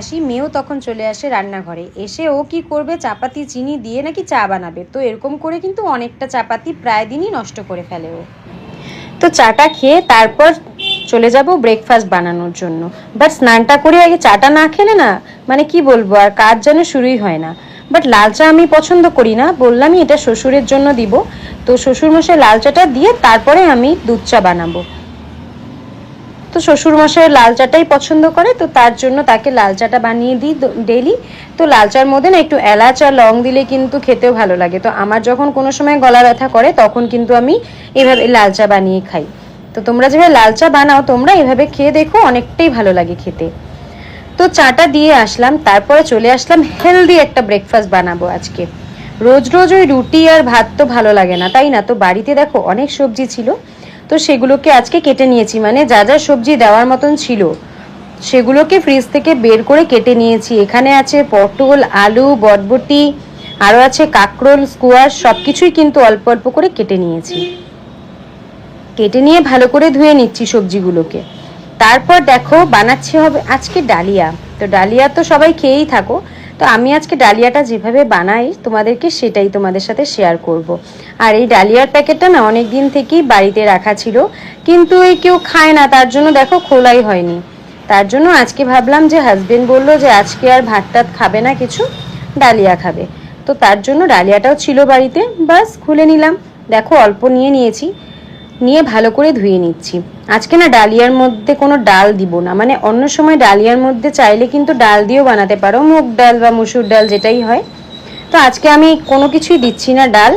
আসি, মেয়েও তখন চলে আসে রান্নাঘরে। এসে ও কি করবে, চাপাতি, চিনি দিয়ে নাকি চা বানাবে? তো এরকম করে কিন্তু অনেকটা চাপাতি প্রায় দিনই নষ্ট করে ফেলে ও। তো চাটা খেয়ে তারপর চলে যাব ব্রেকফাস্ট বানানোর জন্য। বাট স্নানটা করে আগে চাটা না খেলে না মানে কি বলব, আর কাজ যেন শুরুই হয় না। বাট লাল চা আমি পছন্দ করি না, বললামই এটা শ্বশুরের জন্য দিব। তো শ্বশুর মশাই লাল চাটা দিয়ে তারপরে আমি দুধ চা বানাবো। শ্বশুর মশাই লাল চাটাই পছন্দ করে, তো তার জন্য তাকে লাল চাটা বানিয়ে দিই ডেইলি তো লাল চার মধ্যে না একটু এলাচ আর লং দিলে কিন্তু খেতেও ভালো লাগে। তো আমার যখন কোনো সময় গলা ব্যথা করে, তখন কিন্তু আমি এভাবে লাল চা বানিয়ে খাই। তো তোমরা যেভাবে লাল চা বানাও, তোমরা এভাবে খেয়ে দেখো, অনেকটাই ভালো লাগে খেতে। তো চাটা দিয়ে আসলাম, তারপরে চলে আসলাম হেলদি একটা ব্রেকফাস্ট বানাবো আজকে। রোজ রোজ ওই রুটি আর ভাত তো ভালো লাগে না, তাই না? তো বাড়িতে দেখো অনেক সবজি ছিল। তো সেগুলোকে আজকে কেটে নিয়েছি মানে যা যা সবজি দেওয়ার মতন ছিল, সেগুলোকে ফ্রিজ থেকে বের করে কেটে নিয়েছি। এখানে আছে পটল, আলু, বটবটি আরও আছে কাঁকরোল, স্কোয়াশ সব কিছুই কিন্তু অল্প অল্প করে কেটে নিয়েছি। কেটে নিয়ে ভালো করে ধুয়ে নিচ্ছি সবজিগুলোকে। তারপর দেখো বানাচ্ছি হবে আজকে ডালিয়া। তো ডালিয়া তো সবাই খেয়েই থাকো। তো আমি আজকে ডালিয়াটা যেভাবে বানাই, তোমাদেরকে সেটাই তোমাদের সাথে শেয়ার করব। আর এই ডালিয়ার প্যাকেটটা না অনেক দিন থেকেই বাড়িতে রাখা ছিল, কিন্তু এই কেউ খায় না, তার জন্য দেখো খোলাই হয়নি। তার জন্য আজকে ভাবলাম যে হাজবেন্ড বলল যে আজকে আর ভাত টাত খাবে না কিছু, ডালিয়া খাবে। তো তার জন্য ডালিয়াটাও ছিল বাড়িতে বাস খুলে নিলাম। দেখো অল্প নিয়ে নিয়েছি। নিয়ে ভালো করে ধুয়ে নিচ্ছি। আজকে না ডালিয়ার মধ্যে কোনো ডাল দিব না। মানে অন্য সময় ডালিয়ার মধ্যে চাইলে কিন্তু ডাল দিয়েও বানাতে পারো। মুগ ডাল বা মুসুর ডাল যেটাই হয়। তো আজকে আমি কোনো কিছুই দিচ্ছি না ডাল।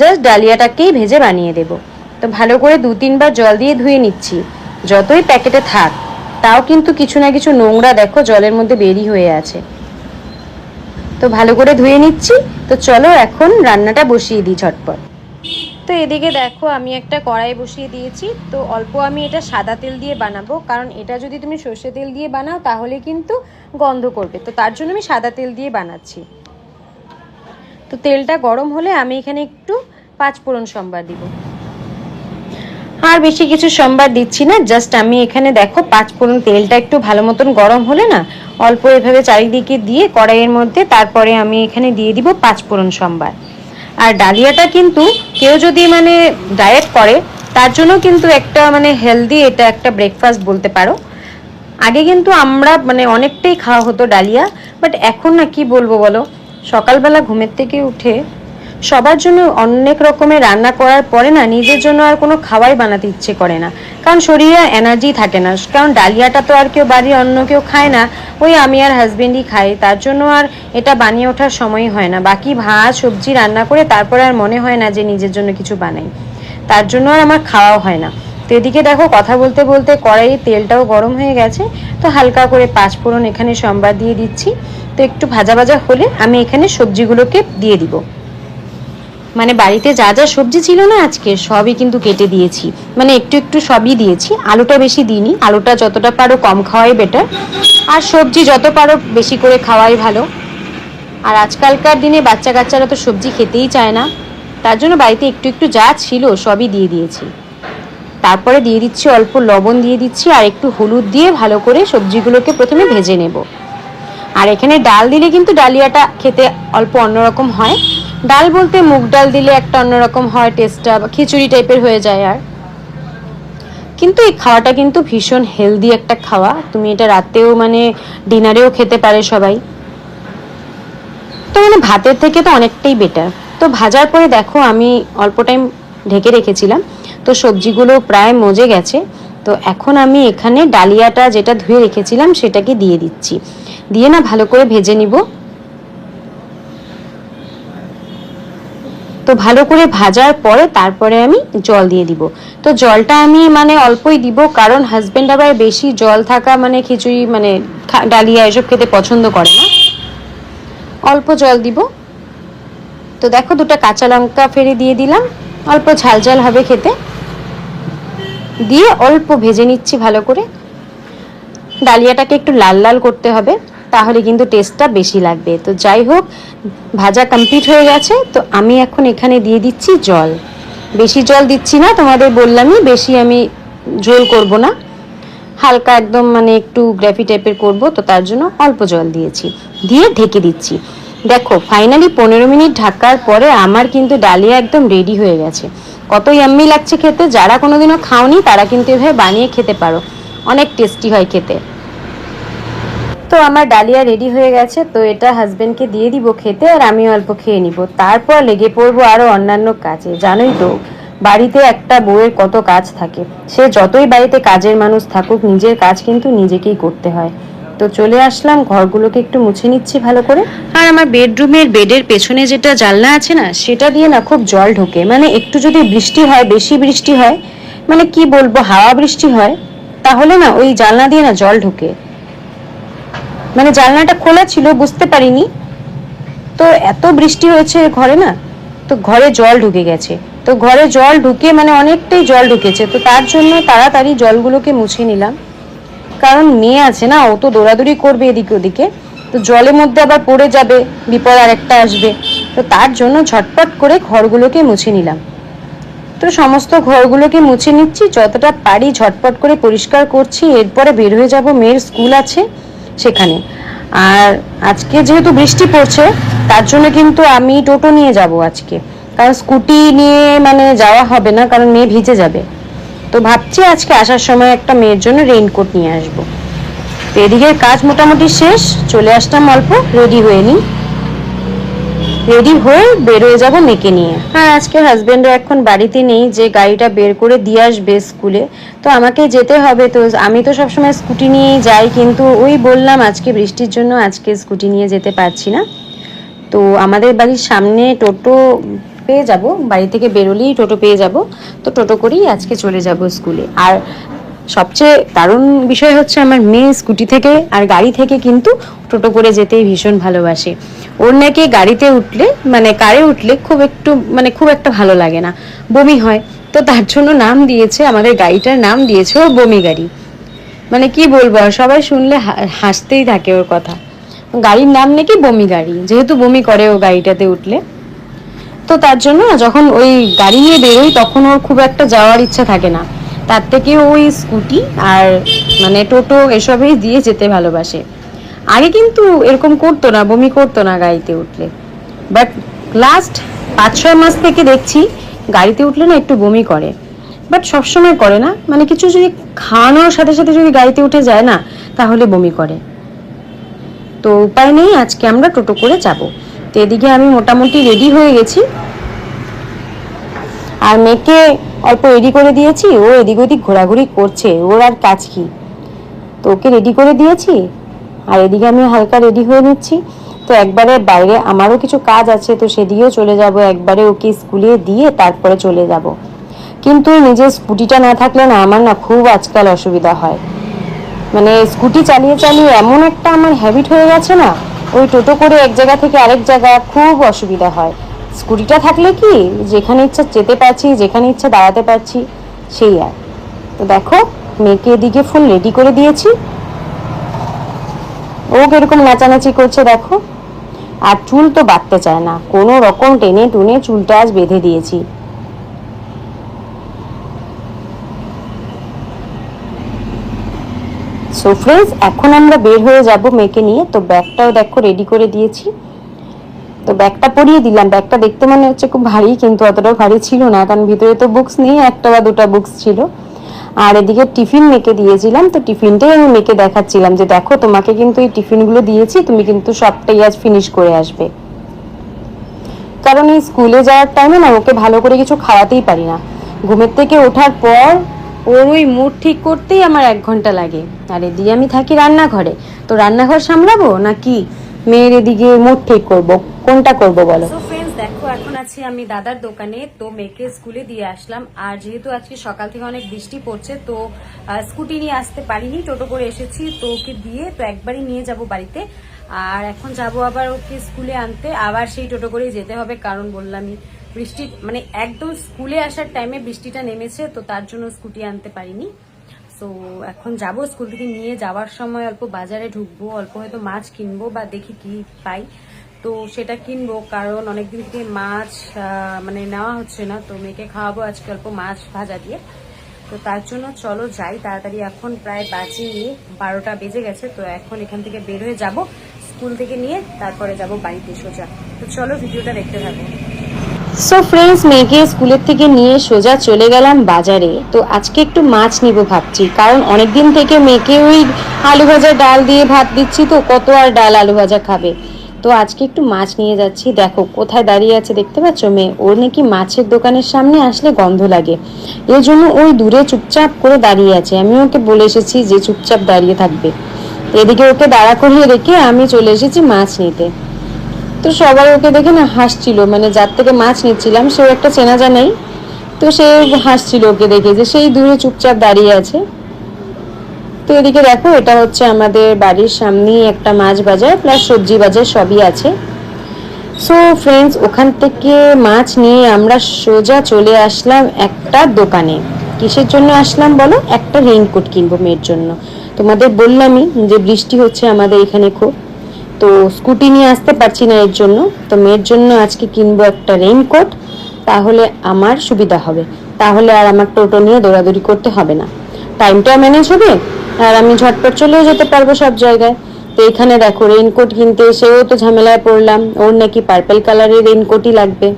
জাস্ট ডালিয়াটাকেই ভেজে বানিয়ে দেব। তো ভালো করে দু তিনবার জল দিয়ে ধুয়ে নিচ্ছি। যতই প্যাকেটে থাক, তাও কিন্তু কিছু না কিছু নোংরা দেখো জলের মধ্যে বেরি হয়ে আছে। তো ভালো করে ধুয়ে নিচ্ছি। তো চলো এখন রান্নাটা বসিয়ে দিই ঝটপট। তো এদিকে দেখো, আমি একটা কড়াই বসিয়ে দিয়েছি। তো অল্প আমি এটা সাদা তেল দিয়ে বানাবো, কারণ এটা যদি তুমি সর্ষে তেল দিয়ে বানাও, তাহলে কিন্তু গন্ধ করবে। তো তার জন্য আমি সাদা তেল দিয়ে বানাচ্ছি। তো তেলটা গরম হলে আমি এখানে একটু পাঁচ ফোড়ন সম্বার দিব। আর বেশি কিছু সম্বার দিচ্ছি না, জাস্ট আমি এখানে দেখো, পাঁচ ফোড়ন তেলটা একটু ভালো মতন গরম হলে না, অল্প এভাবে চারিদিকে দিয়ে কড়াইয়ের মধ্যে তারপরে আমি এখানে দিয়ে দিব পাঁচ ফোড়ন সম্বার। আর ডালিয়াটা কিন্তু কেউ যদি মানে ডায়েট করে, তার জন্য কিন্তু একটা মানে হেলদি এটা একটা ব্রেকফাস্ট বলতে পারো। আগে কিন্তু আমরা মানে অনেকটাই খাওয়া হতো ডালিয়া বাট এখন না কি বলব বলো? সকালবেলা ঘুমের থেকে উঠে সবার জন্য অনেক রকমের রান্না করার পরে না, নিজের জন্য আর কোনো খাওয়াই বানাতে ইচ্ছে করে না। কারণ শরীরে এনার্জি থাকে না। কারণ ডালিয়াটা তো আর কেউ বাড়ির অন্য কেউ খায় না। ওই আমি আর হাজবেন্ডই খাই। তার জন্য আর এটা বানিয়ে ওঠার সময় হয় না। বাকি ভাত, সবজি রান্না করে তারপরে আর মনে হয় না যে নিজের জন্য কিছু বানাই। তার জন্য আর আমার খাওয়াও হয় না। তো এদিকে দেখো, কথা বলতে বলতে কড়াইয়ে তেলটাও গরম হয়ে গেছে। তো হালকা করে পাঁচ ফোড়ন এখানে সম্বার দিয়ে দিচ্ছি। তো একটু ভাজা ভাজা হলে আমি এখানে সবজিগুলোকে দিয়ে দিব। মানে বাড়িতে যা যা সবজি ছিল না আজকে, সবই কিন্তু কেটে দিয়েছি। মানে একটু একটু সবই দিয়েছি। আলুটা বেশি দিইনি। আলুটা যতটা পারো কম খাওয়াই বেটার আর সবজি যত পারো বেশি করে খাওয়াই ভালো। আর আজকালকার দিনে বাচ্চা কাচ্চারা তো সবজি খেতেই চায় না। তার জন্য বাড়িতে একটু একটু যা ছিল সবই দিয়ে দিয়েছি। তারপরে দিয়ে দিচ্ছি অল্প লবণ দিয়ে দিচ্ছি আর একটু হলুদ দিয়ে ভালো করে সবজিগুলোকে প্রথমে ভেজে নেব। আর এখানে ডাল দিলে কিন্তু ডালিয়াটা খেতে অল্প অন্যরকম হয়। ডাল বলতে মুগ ডাল দিলে একটা অন্যরকম হয় টেস্টটা খিচুড়ি টাইপের হয়ে যায় আর। কিন্তু এই খাওয়াটা কিন্তু ভীষণ হেলদি একটা খাওয়া। তুমি এটা রাতেও মানে ডিনারেও খেতে পারে সবাই। তো মানে ভাতের থেকে তো অনেকটাই বেটার তো ভাজার পরে দেখো আমি অল্প টাইম ঢেকে রেখেছিলাম। তো সবজিগুলো প্রায় মজে গেছে। তো এখন আমি এখানে ডালিয়াটা যেটা ধুয়ে রেখেছিলাম সেটাকে দিয়ে দিচ্ছি। দিয়ে না ভালো করে ভেজে নিব। তো ভালো করে ভাজার পরে তারপরে আমি জল দিয়ে দিব। তো জলটা আমি মানে অল্পই দিব কারণ হাজবেন্ড আবার বেশি জল থাকা মানে খিচুড়ি মানে ডালিয়া এসব খেতে পছন্দ করে না। অল্প জল দিব। তো দেখো দুটো কাঁচা লঙ্কা ফেরে দিয়ে দিলাম। অল্প ঝাল ঝাল হবে খেতে। দিয়ে অল্প ভেজে নিচ্ছি ভালো করে। ডালিয়াটাকে একটু লাল লাল করতে হবে। তাহলে কিন্তু টেস্টটা বেশি লাগবে। তো যাই হোক, ভাজা কমপ্লিট হয়ে গেছে, তো আমি এখন এখানে দিয়ে দিচ্ছি জল। বেশি জল দিচ্ছি না, তোমাদের বললামই, বেশি আমি ঝোল করব না। হালকা একদম মানে একটু গ্রাফি টাইপের করব, তো তার জন্য অল্প জল দিয়েছি। দিয়ে ঢেকে দিচ্ছি। দেখো ফাইনালি পনেরো মিনিট ঢাকার পরে আমার কিন্তু ডালিয়া একদম রেডি হয়ে গেছে। কত ইয়াম্মি লাগছে খেতে, যারা কোনোদিনও খাওনি, তারা কিন্তু এভাবে বানিয়ে খেতে পারো। অনেক টেস্টি হয় খেতে। তো আমার ডালিয়া রেডি হয়ে গেছে, তো এটা হাজবেন্ডকে দিয়ে দিব খেতে আর আমি অল্প খেয়ে নিব। তারপর লেগে পড়ব আরও অন্যান্য কাজে। জানোই তো, বাড়িতে একটা বউয়ের কত কাজ থাকে। সে যতই বাড়িতে কাজের মানুষ থাকুক, নিজের কাজ কিন্তু নিজেকেই করতে হয়। তো চলে আসলাম, ঘরগুলোকে একটু মুছে নিচ্ছি ভালো করে। আর আমার বেডরুমের বেডের পেছনে যেটা জানলা আছে না, সেটা দিয়ে না খুব জল ঢোকে। মানে একটু যদি বৃষ্টি হয়, বেশি বৃষ্টি হয় মানে কি বলব, হাওয়া বৃষ্টি হয়, তাহলে না ওই জানলা দিয়ে না জল ঢোকে। মানে জানলাটা খোলা ছিল, বুঝতে পারিনি। তো এত বৃষ্টি হয়েছে ঘরে না, তো ঘরে জল ঢুকে গেছে। তো ঘরে জল ঢুকে মানে অনেকটাই জল ঢুকেছে, তো তার জন্য তাড়াতাড়ি জলগুলোকে মুছে নিলাম। কারণ মেয়ে আছে না, ও তো দৌড়াদৌড়ি করবে এদিকে ওদিকে। তো জলের মধ্যে আবার পড়ে যাবে, বিপদ আর একটা আসবে। তো তার জন্য ঝটপট করে ঘরগুলোকে মুছে নিলাম। তো সমস্ত ঘরগুলোকে মুছে নিচ্ছি, যতটা পারি ঝটপট করে পরিষ্কার করছি। এরপরে বের হয়ে যাব, মেয়ের স্কুল আছে। সেখানে। আর আজকে যেহেতু বৃষ্টি পড়ছে, তার জন্য কিন্তু আমি টোটো নিয়ে যাব আজকে। কারণ স্কুটি নিয়ে মানে যাওয়া হবে না, কারণ মেয়ে ভিজে যাবে। তো ভাবছি আজকে আসার সময় একটা মেয়ের জন্য রেইনকোট নিয়ে আসব। তো এদিকের কাজ মোটামুটি শেষ, চলে আসতাম অল্প রেডি হয়ে নিই। রেডি হয়ে বের হয়ে যাব মেয়েকে নিয়ে। হ্যাঁ আজকে হাজবেন্ডও এখন বাড়িতে নেই, যে গাড়িটা বের করে দিয়ে আসবে স্কুলে। তো আমাকে যেতে হবে, তো আমি তো সবসময় স্কুটি নিয়ে যাই, কিন্তু ওই বললাম আজকে বৃষ্টির জন্য আজকে স্কুটি নিয়ে যেতে পারছি না। তো আমাদের বাড়ির সামনে টোটো পেয়ে যাব, বাড়ি থেকে বেরোলেই টোটো পেয়ে যাব। তো টোটো করেই আজকে চলে যাব স্কুলে। আর সবচেয়ে দারুণ বিষয় হচ্ছে আমার মেয়ে স্কুটি থেকে আর গাড়ি থেকে কিন্তু টোটো করে যেতেই ভীষণ ভালোবাসে। ওর নাকি গাড়িতে উঠলে মানে কারে উঠলে খুব একটু মানে খুব একটা ভালো লাগে না। বমি হয়। তো তার জন্য নাম দিয়েছে, আমাদের গাড়িটার নাম দিয়েছে ওর বমি গাড়ি। মানে কি বলব আর, সবাই শুনলে হাসতেই থাকে ওর কথা। গাড়ির নাম নাকি বমি গাড়ি, যেহেতু বমি করে ও গাড়িটাতে উঠলে। তো তার জন্য যখন ওই গাড়ি নিয়ে বেরোই, তখন ওর খুব একটা যাওয়ার ইচ্ছা থাকে না। তার থেকে ওই স্কুটি আর মানে টোটো এসবেই দিয়ে যেতে ভালোবাসে। আগে কিন্তু এরকম করতো না, বমি করতো না গাড়িতে উঠলে। বাট লাস্ট পাঁচ ছয় মাস থেকে দেখছি গাড়িতে উঠলে না একটু বমি করে। বাট সবসময় করে না মানে কিছু যদি খাওয়ানোর সাথে সাথে যদি গাড়িতে উঠে যায় না, তাহলে বমি করে। তো উপায় নেই, আজকে আমরা টোটো করে যাব। তো এদিকে আমি মোটামুটি রেডি হয়ে গেছি। আর মেয়েকে অল্প রেডি করে দিয়েছি, ও এদিক ওদিক ঘোরাঘুরি করছে, ওর আর কাজ কি? তো ওকে রেডি করে দিয়েছি আর এদিকে আমি হালকা রেডি হয়ে নিচ্ছি। তো একবারে বাইরে আমারও কিছু কাজ আছে, তো সেদিকেও চলে যাব। একবারে ওকে স্কুলে দিয়ে তারপরে চলে যাব। কিন্তু নিজের স্কুটিটা না থাকলে না আমার না খুব আজকাল অসুবিধা হয়। মানে স্কুটি চালিয়ে চালিয়ে এমন একটা আমার হ্যাবিট হয়ে গেছে না, ওই টোটো করে এক জায়গা থেকে আরেক জায়গা খুব অসুবিধা হয়। স্কুটিটা থাকলে কি, যেখানে ইচ্ছা যেতে পারছি, যেখানে ইচ্ছা দাঁড়াতে পারছি, সেই আর। তো দেখো, মেয়েকে এদিকে ফুল রেডি করে দিয়েছি। ও কীরকম নাচানাচি করছে দেখো। আর চুল তো বাঁধতে চায় না। কোনো রকম টেনে টুনে চুলটা আজ বেঁধে দিয়েছি। সো ফ্রেন্ডস এখন আমরা বের হয়ে যাব মেয়েকে নিয়ে। তো ব্যাগটাও দেখো রেডি করে দিয়েছি। তো ব্যাগটা পরিয়ে দিলাম। ব্যাগটা দেখতে মনে হচ্ছে খুব ভারী, কিন্তু অতটাও ভারী ছিল না। কারণ ভিতরে তো বুকস নেই, একটা বা দুটো বুকস ছিল। আর এদিকে টিফিন মেকে দিয়েছিলাম, তো টিফিনটাই আমি মেকে দেখাচ্ছিলাম যে দেখো, তোমাকে কিন্তু এই টিফিনগুলো দিয়েছি, তুমি কিন্তু সবটাই আজ ফিনিশ করে আসবে। কারণ এই স্কুলে যাওয়ার টাইমে না ওকে ভালো করে কিছু খাওয়াতেই পারি না। ঘুমের থেকে ওঠার পর ওর ওই মুড ঠিক করতেই আমার এক ঘণ্টা লাগে। আর এদিকে আমি থাকি রান্নাঘরে, তো রান্নাঘর সামলাবো নাকি মেয়ের এদিকে মুড ঠিক করব? কোনটা করব বলো? দেখো, এখন আছি আমি দাদার দোকানে, তো মেয়েকে স্কুলে দিয়ে আসলাম। আর যেহেতু আজকে সকাল থেকে অনেক বৃষ্টি পড়ছে, তো স্কুটি নিয়ে আসতে পারিনি, টোটো করে এসেছি। তো ওকে দিয়ে তো একবারই নিয়ে যাব বাড়িতে। আর এখন যাব আবার ওকে স্কুলে আনতে। আবার সেই টোটো করেই যেতে হবে, কারণ বললামই, বৃষ্টি মানে একদম স্কুলে আসার টাইমে বৃষ্টিটা নেমেছে, তো তার জন্য স্কুটি আনতে পারিনি। সো, এখন যাব স্কুল থেকে নিয়ে যাওয়ার সময় অল্প বাজারে ঢুকবো, অল্প হয়তো মাছ কিনবো বা দেখি কি পাই। তো সেটা কিনবো, কারণ অনেকদিন থেকে মাছ মানে নেওয়া হচ্ছে না, তো মেয়েকে খাওয়াবো আজকে অল্প মাছ ভাজা দিয়ে। তো তার জন্য চলো যাই, তাড়াতাড়ি এখন প্রায় বাজে বারোটা বেজে গেছে, তো এখন এখান থেকে বের হয়ে যাব, স্কুল থেকে নিয়ে তারপরে যাব বাড়িতে সোজা। তো চলো ভিডিওটা দেখতে থাকো। সো ফ্রেন্ডস মেয়েকে স্কুলের থেকে নিয়ে সোজা চলে গেলাম বাজারে। তো আজকে একটু মাছ নিব ভাবছি, কারণ অনেক দিন থেকে মেয়েকে ওই আলু ভাজা ডাল দিয়ে ভাত দিচ্ছি, তো কত আর ডাল আলু ভাজা খাবে? তো আজকে একটু মাছ নিয়ে যাচ্ছি। দেখো, কোথায় দাঁড়িয়ে আছে দেখতে পাচ্ছ মেয়ে? ওর নাকি মাছের দোকানের সামনে আসলে গন্ধ লাগে। এর জন্য ওই দূরে চুপচাপ করে দাঁড়িয়ে আছে। আমি ওকে বলে এসেছি যে চুপচাপ দাঁড়িয়ে থাকবে। এদিকে ওকে দাঁড়া করিয়ে রেখে আমি চলে এসেছি মাছ নিতে। তো সবাই ওকে দেখে না হাসছিল। মানে যার থেকে মাছ নিচ্ছিলাম, সেও একটা চেনা জানাই। তো সে হাসছিল ওকে দেখে যে সেই দূরে চুপচাপ দাঁড়িয়ে আছে। তো এদিকে দেখো, এটা হচ্ছে আমাদের বাড়ির সামনেই একটা মাছ বাজার, প্লাস সবজি বাজার সবই আছে। সো ফ্রেন্ডস ওখান থেকে মাছ নিয়ে আমরা সোজা চলে আসলাম একটা দোকানে। কিসের জন্য আসলাম বলো? একটা রেইনকোট কিনবো মেয়ের জন্য। তোমাদের বললামই যে বৃষ্টি হচ্ছে আমাদের এখানে খুব। তো স্কুটি নিয়ে আসতে পারছি না এর জন্য। তো মেয়ের জন্য আজকে কিনবো একটা রেইনকোট তাহলে আমার সুবিধা হবে। তাহলে আর আমার টোটো নিয়ে দৌড়াদৌড়ি করতে হবে না। টাইমটা ম্যানেজ হবে? আর আমি ঝটপট চলেও যেতে পারব সব জায়গায়। তো এখানে দেখো রেইনকোট কিনতে এসেও তো ঝামেলায় পড়লাম। ওর নাকি পার্পল কালারের রেইনকোটই লাগবে।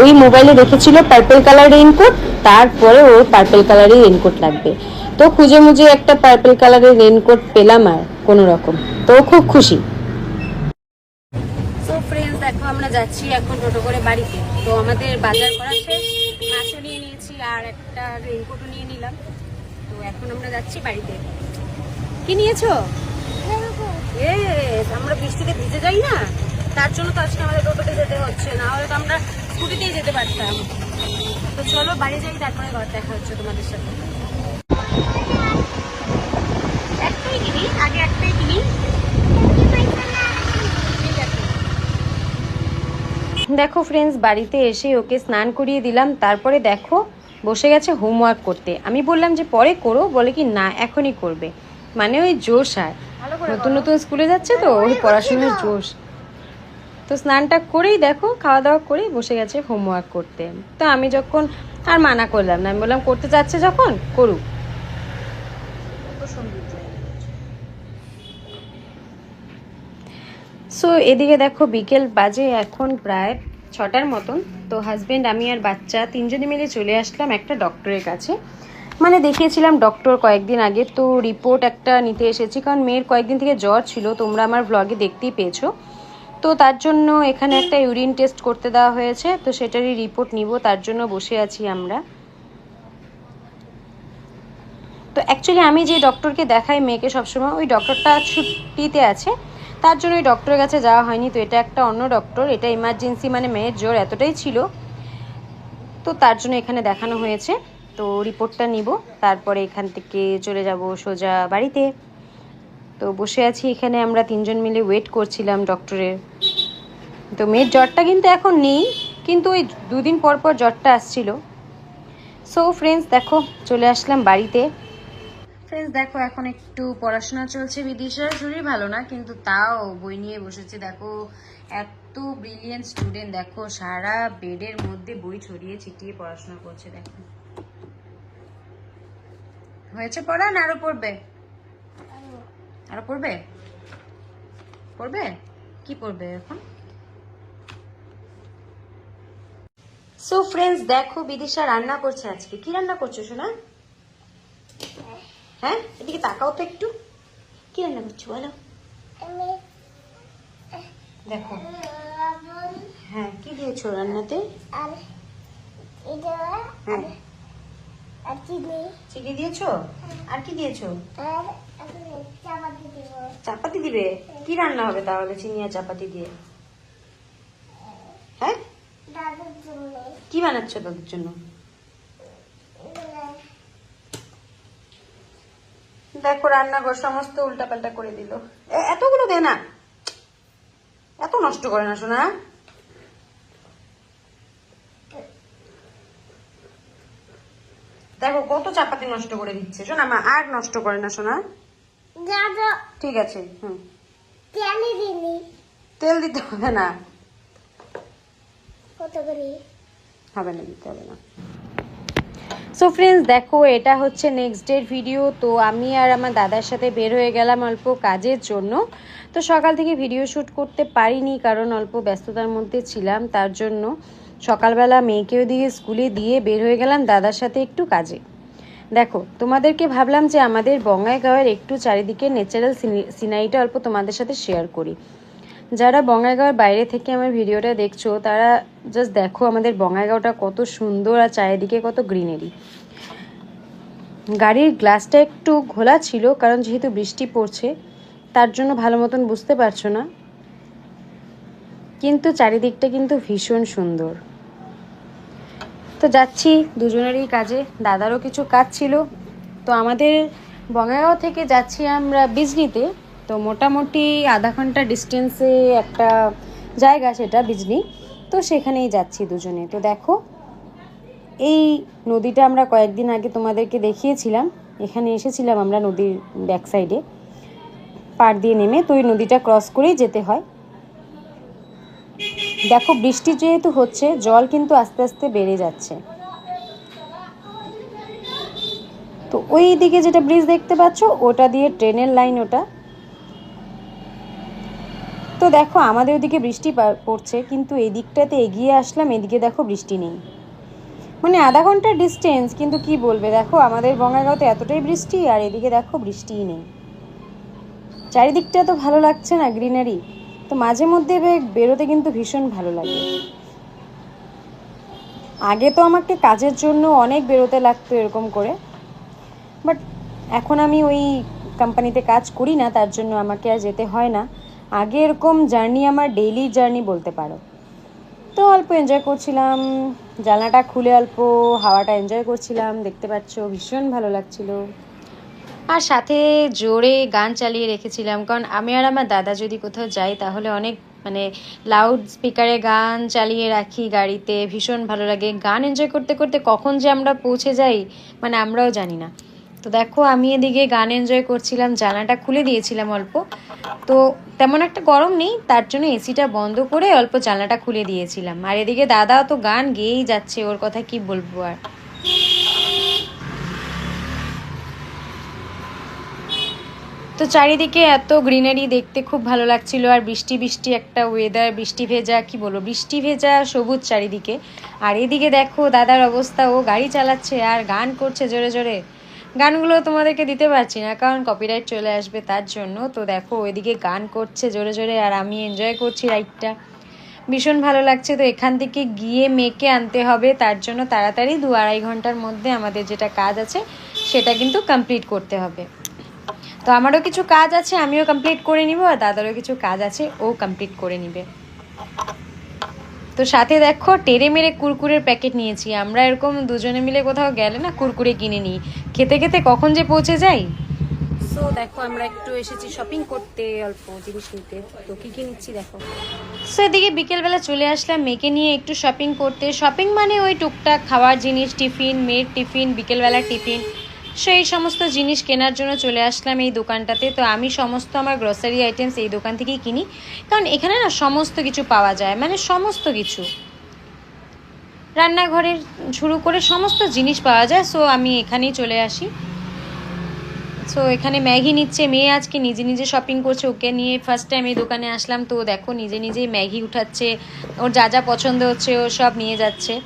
ওই মোবাইলে দেখেছিল পার্পল কালার রেইনকোট তারপরে ওর পার্পল কালারের রেইনকোট লাগবে। তো খুঁজে মুজে একটা পার্পল কালারের রেইনকোট পেলাম আর, কোনো রকম। তো খুব খুশি। দেখো, আমরা যাচ্ছি এখন টোটো করে বাড়িতে। তো আমাদের বাজার করা শেষ, মাছও নিয়ে নিয়েছি আর একটা রেইনকোটও নিয়ে তো এখন আমরা যাচ্ছি বাড়িতে। কি নিয়েছো? Yes, আমরা বৃষ্টিতে ভিজে যাই না। তার জন্য তো আজকে আমাদের টোটোতে যেতে হচ্ছে না হলে তো আমরা স্কুটিতেই যেতে পারতাম। তো চলো বাড়ি যাই তারপরে ঘর দেখা হচ্ছে তোমাদের সাথে। একটাই কিনি আগে একটাই কিনি। দেখো ফ্রেন্ডস বাড়িতে এসে ওকে স্নান করিয়ে দিলাম তারপরে দেখো বসে গেছে হোমওয়ার্ক করতে। আমি বললাম যে পরে করো বলে কি না এখনই করবে। মানে ওই জোশ আর। নতুন নতুন স্কুলে যাচ্ছে তো ওই পড়াশোনার জোশ। তো স্নানটা করেই দেখো খাওয়া দাওয়া করেই বসে গেছে হোমওয়ার্ক করতে। তো আমি যখন আর মানা করলাম না আমি বললাম করতে যাচ্ছে যখন করুক। সো এদিকে দেখো বিকেল বাজে এখন প্রায় ছটার মতন। তো হাজবেন্ড আমি আর বাচ্চা তিনজনে মিলে চলে আসলাম একটা ডক্টরের কাছে। মানে দেখিয়েছিলাম ডক্টর কয়েকদিন আগে। তো রিপোর্ট একটা নিতে এসেছি, কারণ মেয়ের কয়েকদিন থেকে জ্বর ছিল। তোমরা আমার ব্লগে দেখতেই পেয়েছ। তো তার জন্য এখানে একটা ইউরিন টেস্ট করতে দেওয়া হয়েছে। তো সেটারই রিপোর্ট নিব, তার জন্য বসে আছি আমরা। তো অ্যাকচুয়ালি আমি যে ডক্টরকে দেখাই, মেয়েকে সবসময়, ওই ডক্টরটা ছুটিতে আছে। তার জন্য ওই ডক্টরের কাছে যাওয়া হয়নি। তো এটা একটা অন্য ডক্টর এটা ইমার্জেন্সি মানে মেয়ের জ্বর এতটাই ছিল। তো তার জন্য এখানে দেখানো হয়েছে। তো রিপোর্টটা নিব, তারপরে এখান থেকে চলে যাব সোজা বাড়িতে। তো বসে আছি এখানে, আমরা তিনজন মিলে ওয়েট করছিলাম ডক্টরের তো মেয়ের জ্বরটা কিন্তু এখন নেই, কিন্তু ওই দুদিন পর পর জ্বরটা আসছিল। সো ফ্রেন্ডস দেখো, চলে আসলাম বাড়িতে। ফ্রেন্ডস দেখো, এখন একটু পড়াশোনা চলছে বিদিশার। শরীর ভালো না, কিন্তু তাও বই নিয়ে বসেছে। দেখো, এত ব্রিলিয়েন্ট স্টুডেন্ট দেখো, সারা বেডের মধ্যে বই ছড়িয়ে ছিটিয়ে পড়াশোনা করছে, দেখো। হয়েছে পড়া না আরও পড়বে? আরও পড়বে? পড়বে? কি পড়বে এখন? সো ফ্রেন্ডস দেখো, বিদিশা রান্না করছে আজকে। কি রান্না করছ শোনা হ্যাঁ? এদিকে তাকাও তো একটু। কি রান্না করছ বলো। দেখো। হ্যাঁ কি দিয়েছ রান্নাতে? হ্যাঁ। চিনি। দিয়েছ? আর কি দিয়েছ? চাপাতি দিবে। কি রান্না হবে তাহলে চিনি আর চাপাতি দিয়ে? হ্যাঁ। কি বানাচ্ছো তাদের জন্য? দেখো রান্নাঘর সমস্ত উল্টাপাল্টা করে দিল। এতগুলো দে না। এত নষ্ট করে না শোনা দেখো কত চাপাতি নষ্ট করে দিচ্ছে শোনা মা আর নষ্ট করে না শোনা ঠিক আছে হুম। তেল দিতে হবে না। কত করে? হবে না দিতে হবে না। সো ফ্রেন্ডস দেখো, এটা হচ্ছে নেক্সট ডের ভিডিও তো আমি আর আমার দাদার সাথে বের হয়ে গেলাম অল্প কাজের জন্য। তো সকাল থেকে ভিডিও শ্যুট করতে পারিনি, কারণ অল্প ব্যস্ততার মধ্যে ছিলাম, তার জন্য সকালবেলা মেয়েকে ওদিকে স্কুলে দিয়ে বের হয়ে গেলাম দাদার সাথে একটু কাজে। দেখো, তোমাদেরকে ভাবলাম যে আমাদের বঙ্গাইগাঁওয়ের একটু চারিদিকে ন্যাচারাল সিনারিটা অল্প তোমাদের সাথে শেয়ার করি। যারা বঙ্গাইগাঁওয়ের বাইরে থেকে আমার ভিডিওটা দেখছ, তারা জাস্ট দেখো আমাদের বঙ্গাইগাঁওটা কত সুন্দর আর চারিদিকে কত গ্রিনারি গাড়ির গ্লাসটা একটু ঘোলা ছিল, কারণ যেহেতু বৃষ্টি পড়ছে, তার জন্য ভালো মতন বুঝতে পারছ না। কিন্তু চারিদিকটা কিন্তু ভীষণ সুন্দর। তো যাচ্ছি দুজনেরই কাজে, দাদারও কিছু কাজ ছিল। তো আমাদের বঙ্গাইগাঁও থেকে যাচ্ছি আমরা বিজনিতে। তো মোটামুটি আধা ঘণ্টা ডিস্টেন্সে একটা জায়গা সেটা বিজনি তো সেখানেই যাচ্ছি দুজনে। তো দেখো, এই নদীটা আমরা কয়েকদিন আগে তোমাদেরকে দেখিয়েছিলাম। এখানে এসেছিলাম আমরা নদীর ব্যাক সাইডে পাড় দিয়ে নেমে তো ওই নদীটা ক্রস করেই যেতে হয়। দেখো, বৃষ্টি যেহেতু হচ্ছে, জল কিন্তু আস্তে আস্তে বেড়ে যাচ্ছে। তো ওই দিকে যেটা ব্রিজ দেখতে পাচ্ছ, ওটা দিয়ে ট্রেনের লাইন ওটা। তো দেখো, আমাদের ওদিকে বৃষ্টি পড়ছে, কিন্তু এই দিকটাতে এগিয়ে আসলাম, এদিকে দেখো বৃষ্টি নেই। মানে আধা ঘণ্টার ডিস্টেন্স কিন্তু কি বলবে? দেখো, আমাদের বঙ্গাইগাঁওতে এতটাই বৃষ্টি, আর এদিকে দেখো বৃষ্টিই নেই। চারিদিকটা তো ভালো লাগছে না গ্রিনারি তো মাঝে মধ্যে বেরোতে কিন্তু ভীষণ ভালো লাগে। আগে তো আমাকে কাজের জন্য অনেক বেরোতে লাগতো এরকম করে বাট এখন আমি ওই কোম্পানিতে কাজ করি না, তার জন্য আমাকে আর যেতে হয় না। আগে এরকম জার্নি আমার ডেইলি জার্নি বলতে পারো। তো অল্প এনজয় করছিলাম, জানলাটা খুলে অল্প হাওয়াটা এনজয় করছিলাম, দেখতে পাচ্ছ ভীষণ ভালো লাগছিল। আর সাথে জোরে গান চালিয়ে রেখেছিলাম, কারণ আমি আর আমার দাদা যদি কোথাও যাই তাহলে অনেক মানে লাউড স্পিকারে গান চালিয়ে রাখি গাড়িতে, ভীষণ ভালো লাগে। গান এনজয় করতে করতে কখন যে আমরা পৌঁছে যাই মানে আমরাও জানি না। তো দেখো, আমি এদিকে গান এনজয় করছিলাম, জানাটা খুলে দিয়েছিলাম অল্প। তো তেমন একটা গরম নেই, তার জন্য এসিটা বন্ধ করে অল্প জানলাটা খুলে দিয়েছিলাম। আর এদিকে দাদা তো গান গেয়েই যাচ্ছে, ওর কথা কি বলব আর। তো চারিদিকে এত গ্রিনারি দেখতে খুব ভালো লাগছিল, আর বৃষ্টি বৃষ্টি একটা ওয়েদার বৃষ্টি ভেজা, কি বলব, বৃষ্টি ভেজা, সবুজ চারিদিকে। আর এদিকে দেখো, দাদার অবস্থা, ও গাড়ি চালাচ্ছে, আর গান করছে জোরে জোরে। গানগুলো তোমাদেরকে দিতে পারছি না, কারণ কপিরাইট চলে আসবে তার জন্য। তো দেখো, ওইদিকে গান করছে জোরে জোরে, আর আমি এনজয় করছি রাইডটা ভীষণ ভালো লাগছে, তো এখান থেকে গিয়ে মেয়েকে আনতে হবে। তার জন্য তাড়াতাড়ি দু আড়াই ঘণ্টার মধ্যে আমাদের যেটা কাজ আছে, সেটা কিন্তু কমপ্লিট করতে হবে। তো আমারও কিছু কাজ আছে, আমিও কমপ্লিট করে নিব, আর দাদারও কিছু কাজ আছে, ও কমপ্লিট করে নিবে। তো সাথে দেখো টেরে মেরে কুরকুরের প্যাকেট নিয়েছি। আমরা এরকম দুজনে মিলে কোথাও গেলে না কুরকুরে কিনে নিই। খেতে খেতে কখন যে পৌঁছে যাই? সো দেখো আমরা একটু এসেছি শপিং করতে অল্প জিনিস নিতে তো কি কি নিচ্ছি দেখো? সো এদিকে বিকেলবেলা চলে আসলাম মেয়েকে নিয়ে একটু শপিং করতে। শপিং মানে ওই টুকটাক খাওয়ার জিনিস টিফিন মেয়ের টিফিন বিকেলবেলা টিফিন। সেই সমস্ত জিনিস কেনার জন্য চলে আসলাম এই দোকানটাতে। তো আমি সমস্ত আমার গ্রসারি আইটেমস এই দোকান থেকেই কিনি। কারণ এখানে না সমস্ত কিছু পাওয়া যায় মানে সমস্ত কিছু। রান্নাঘরের শুরু করে সমস্ত জিনিস পাওয়া যায়, সো আমি এখানেই চলে আসি। সো এখানে ম্যাগি নিচ্ছে, মেয়ে আজকে নিজে নিজে শপিং করছে, ওকে নিয়ে ফার্স্ট টাইম এই দোকানে আসলাম। তো দেখো নিজে নিজেই ম্যাগি উঠাচ্ছে, ওর যা যা পছন্দ হচ্ছে ও সব নিয়ে যাচ্ছে।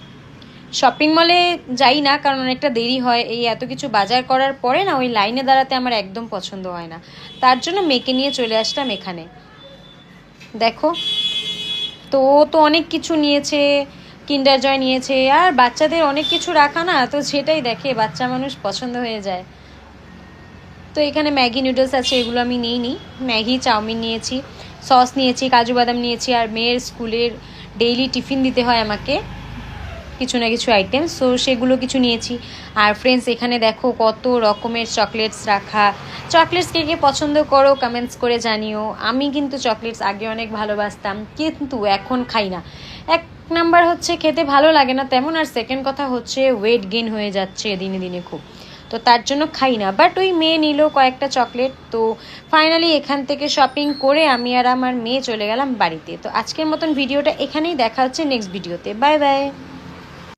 শপিং মলে যাই না, কারণ অনেকটা দেরি হয়। এই এত কিছু বাজার করার পরে না, ওই লাইনে দাঁড়াতে আমার একদম পছন্দ হয় না। তার জন্য মেয়েকে নিয়ে চলে আসলাম এখানে। দেখো, তো ও তো অনেক কিছু নিয়েছে কিন্ডার জয় নিয়েছে, আর বাচ্চাদের অনেক কিছু রাখা না, তো সেটাই দেখে বাচ্চা মানুষ পছন্দ হয়ে যায়। তো এখানে ম্যাগি নুডলস আছে, এগুলো আমি নিইনি ম্যাগি চাউমিন নিয়েছি সস নিয়েছি, কাজু বাদাম নিয়েছি, আর মেয়ের স্কুলের ডেইলি টিফিন দিতে হয় আমাকে। কিছু না কিছু আইটেম সো সেগুলো কিছু নিয়েছি। আর ফ্রেন্ডস এখানে দেখো কত রকমের চকলেটস রাখা। চকলেটস কে কে পছন্দ করো কমেন্টস করে জানিও। আমি কিন্তু চকলেটস আগে অনেক ভালোবাসতাম, কিন্তু এখন খাই না। এক নাম্বার হচ্ছে খেতে ভালো লাগে না তেমন, আর সেকেন্ড কথা হচ্ছে ওয়েট গেইন হয়ে যাচ্ছে দিনে দিনে খুব। তো তার জন্য খাই না। বাট ওই মেয়ে নিল কয়েকটা চকলেট তো ফাইনালি এখান থেকে শপিং করে আমি আর আমার মেয়ে চলে গেলাম বাড়িতে। তো আজকের মতন ভিডিওটা এখানেই দেখা হচ্ছে নেক্সট ভিডিওতে বাই বাই